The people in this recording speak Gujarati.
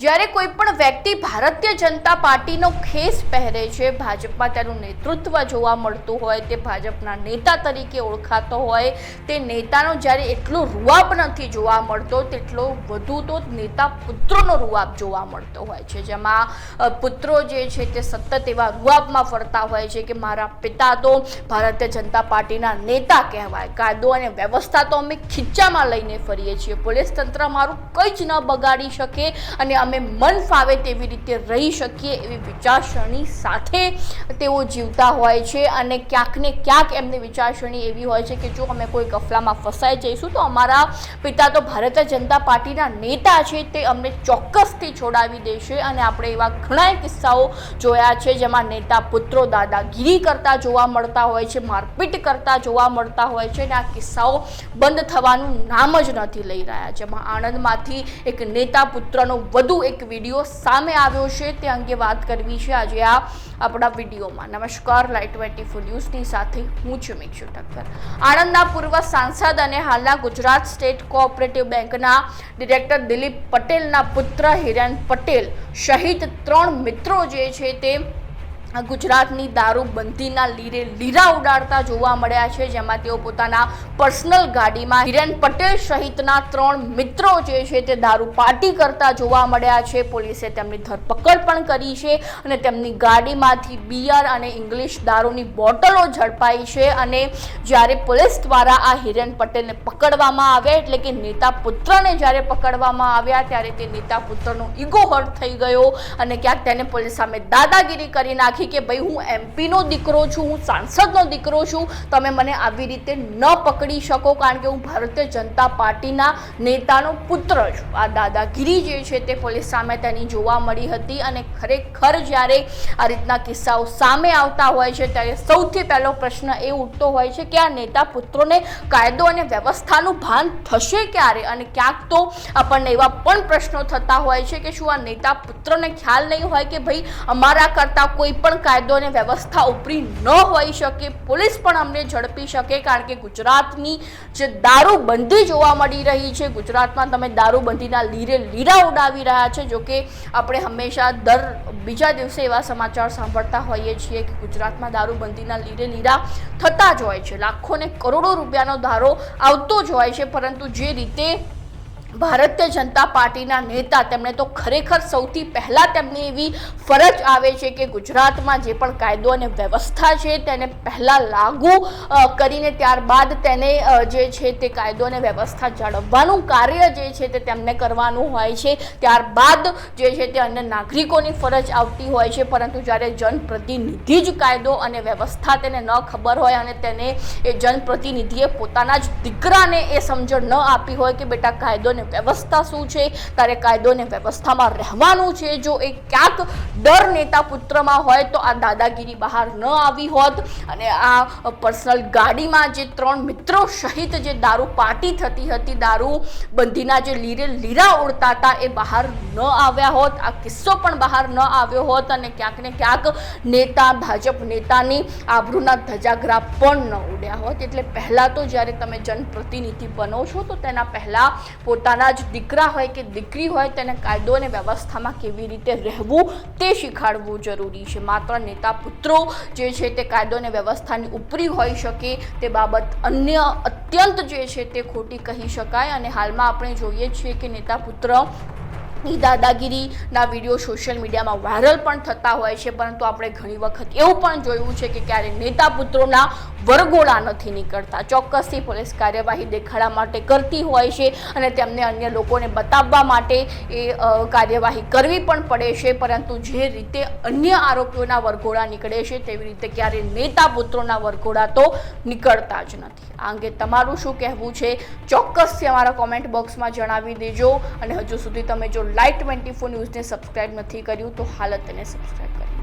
જ્યારે કોઈ પણ વ્યક્તિ ભારતીય જનતા પાર્ટીનો ખેસ પહેરે છે, ભાજપમાં તેનું નેતૃત્વ જોવા મળતું હોય, તે ભાજપના નેતા તરીકે ઓળખાતો હોય, તે નેતાનો જ્યારે એટલો રૂઆબ નથી જોવા મળતો, તેટલો વધુ તો નેતા પુત્રોનો રૂઆબ જોવા મળતો હોય છે. જેમાં પુત્રો જે છે તે સતત એવા રૂઆબમાં ફરતા હોય છે કે મારા પિતા તો ભારતીય જનતા પાર્ટીના નેતા કહેવાય. કાયદો અને વ્યવસ્થા તો અમે ખીચામાં લઈને ફરીએ છીએ. પોલીસ તંત્ર મારું કંઈ જ ન બગાડી શકે અને અમે મન ફાવે તેવી રીતે રહી શકીએ એવી વિચારસરણી સાથે તેઓ જીવતા હોય છે અને ક્યાંક ને ક્યાંક એમની વિચારસરણી એવી હોય છે કે જો અમે કોઈ ગફલામાં ફસાઈ જઈશું તો અમારા પિતા તો ભારતીય જનતા પાર્ટીના નેતા છે, તે અમને ચોક્કસથી છોડાવી દેશે અને આપણે એવા ઘણા કિસ્સાઓ જોયા છે જેમાં નેતા પુત્રો દાદાગીરી કરતા જોવા મળતા હોય છે, મારપીટ કરતા જોવા મળતા હોય છે અને આ કિસ્સાઓ બંધ થવાનું નામ જ નથી લઈ રહ્યા. જેમાં આણંદમાંથી એક નેતા પુત્રનો વધુ એક વીડિયો સામે આવ્યો છે તે અંગે વાત કરવી છે આજે આ આપણા વિડીયોમાં. નમસ્કાર લાઈટ ટ્વેન્ટી ફોર ન્યૂઝની સાથે હું છું મિક્ષુ ઠક્કર. આણંદના પૂર્વ સાંસદ અને હાલના ગુજરાત સ્ટેટ કોઓપરેટિવ બેંકના ડિરેક્ટર દિલીપ પટેલના પુત્ર હિરેન પટેલ સહિત ત્રણ મિત્રો જે છે તે ગુજરાતની દારૂબંધીના લીરે લીરા ઉડાડતા જોવા મળ્યા છે, જેમાં તેઓ પોતાના પર્સનલ ગાડીમાં હિરેન પટેલ સહિતના ત્રણ મિત્રો જે છે તે દારૂ પાર્ટી કરતા જોવા મળ્યા છે. પોલીસે તેમની ધરપકડ પણ કરી છે અને તેમની ગાડીમાંથી બિયર અને ઇંગ્લિશ દારૂની બોટલો ઝડપાઈ છે અને જ્યારે પોલીસ દ્વારા આ હિરેન પટેલને પકડવામાં આવ્યા, એટલે કે નેતા પુત્રને જ્યારે પકડવામાં આવ્યા, ત્યારે તે નેતા પુત્રનો ઈગો હર્ટ થઈ ગયો અને ક્યાંક તેને પોલીસ સામે દાદાગીરી કરી નાખી. કે ભાઈ હું એમપીનો દીકરો છું, હું સાંસદનો દીકરો છું, તમે મને આવી રીતે ન પકડી શકો કારણ કે હું ભારતીય જનતા પાર્ટીના નેતાનો પુત્ર છું. આ દાદાગીરી જે છે તે પોલીસ સામે તેની જોવા મળી હતી અને ખરેખર જ્યારે આ રીતના કિસ્સાઓ સામે આવતા હોય છે ત્યારે સૌથી પહેલો પ્રશ્ન એ ઉઠતો હોય છે કે આ નેતા પુત્રોને કાયદો અને વ્યવસ્થાનું ભાન થશે ક્યારે? અને ક્યાંક તો આપણને એવા પણ પ્રશ્નો થતા હોય છે કે શું આ નેતા પુત્રને ખ્યાલ નહીં હોય કે ભાઈ અમારા કરતાં કોઈ પણ કાયદો અને વ્યવસ્થા ઉપરી ન હોઈ શકે, પોલીસ પણ અમને ઝડપી શકે કારણ કે ગુજરાતની જે દારૂબંધી જોવા મળી રહી છે, ગુજરાતમાં તમે દારૂબંધીના લીરે લીરા ઉડાવી રહ્યા છે જોકે આપણે હંમેશા દર બીજા દિવસે એવા સમાચાર સાંભળતા હોઈએ છીએ કે ગુજરાતમાં દારૂબંધીના લીરે લીરા થતા જ હોય છે. લાખો ને કરોડો રૂપિયાનો ધારો આવતો જ હોય છે, પરંતુ જે રીતે ભારતીય જનતા પાર્ટીના નેતા તેમણે તો ખરેખર સૌથી પહેલાં તેમની એવી ફરજ આવે છે કે ગુજરાતમાં જે પણ કાયદો અને વ્યવસ્થા છે તેને પહેલાં લાગુ કરીને ત્યારબાદ તેને જે છે તે કાયદો અને વ્યવસ્થા જાળવવાનું કાર્ય જે છે તે તેમને કરવાનું હોય છે. ત્યારબાદ જે છે તે અન્ય નાગરિકોની ફરજ આવતી હોય છે. પરંતુ જ્યારે જનપ્રતિનિધિ જ કાયદો અને વ્યવસ્થા તેને ન ખબર હોય અને તેને એ જનપ્રતિનિધિએ પોતાના જ દીકરાને એ સમજણ ન આપી હોય કે બેટા કાયદો ને વ્યવસ્થા શું છે? તારે કાયદો ને વ્યવસ્થામાં રહેવાનું છે. જો એ ક્યાંક ડર નેતા પુત્રમાં હોય તો આ દાદાગીરી બહાર ન આવી હોત. અને આ પર્સનલ ગાડીમાં જે ત્રણ મિત્રો સહિત જે દારૂ પાર્ટી થતી હતી, દારૂ બંધીના જે લીરે લીરા ઉડતા હતા, એ બહાર ન આવ્યા હોત. આ કિસ્સો પણ બહાર ન આવ્યો હોત અને ક્યાંક ને ક્યાંક નેતા, ભાજપ નેતાની આબરૂના ધજાગરા પણ ન ઉડ્યા હોત. એટલે પહેલાં તો જ્યારે તમે જનપ્રતિનિધિ બનો છો, તો તેના પહેલાં પોતાના જ દીકરા હોય કે દીકરી હોય તેને કાયદો અને વ્યવસ્થામાં કેવી રીતે રહેવું તે શીખાડવું જરૂરી છે. માત્ર નેતા પુત્રો જે છે તે કાયદો અને વ્યવસ્થાની ઉપરી હોઈ શકે તે બાબત અન્ય અત્યંત જે છે તે ખોટી કહી શકાય અને હાલમાં આપણે જોઈએ છીએ કે નેતા પુત્ર ની દાદાગીરીના વીડિયો સોશિયલ મીડિયામાં વાયરલ પણ થતા હોય છે, પરંતુ આપણે ઘણી વખત એવું પણ જોયું છે કે ક્યારે નેતા પુત્રોના વરગોળા નથી નીકળતા. ચોક્કસથી પોલીસ કાર્યવાહી દેખાડા માટે કરતી હોય છે અને તેમને અન્ય લોકોને બતાવવા માટે એ કાર્યવાહી કરવી પણ પડે છે, પરંતુ જે રીતે અન્ય આરોપીઓના વરઘોડા નીકળે છે, તેવી રીતે ક્યારે નેતા પુત્રોના વરઘોડા તો નીકળતા જ નથી. આ અંગે તમારું શું કહેવું છે? ચોક્કસથી અમારા કોમેન્ટ બોક્સમાં જણાવી દેજો અને હજુ સુધી તમે જો લાઈટ ટ્વેન્ટી ફોર ન્યૂઝને સબસ્ક્રાઈબ નથી કર્યું તો હાલત તેને સબસ્ક્રાઈબ કરી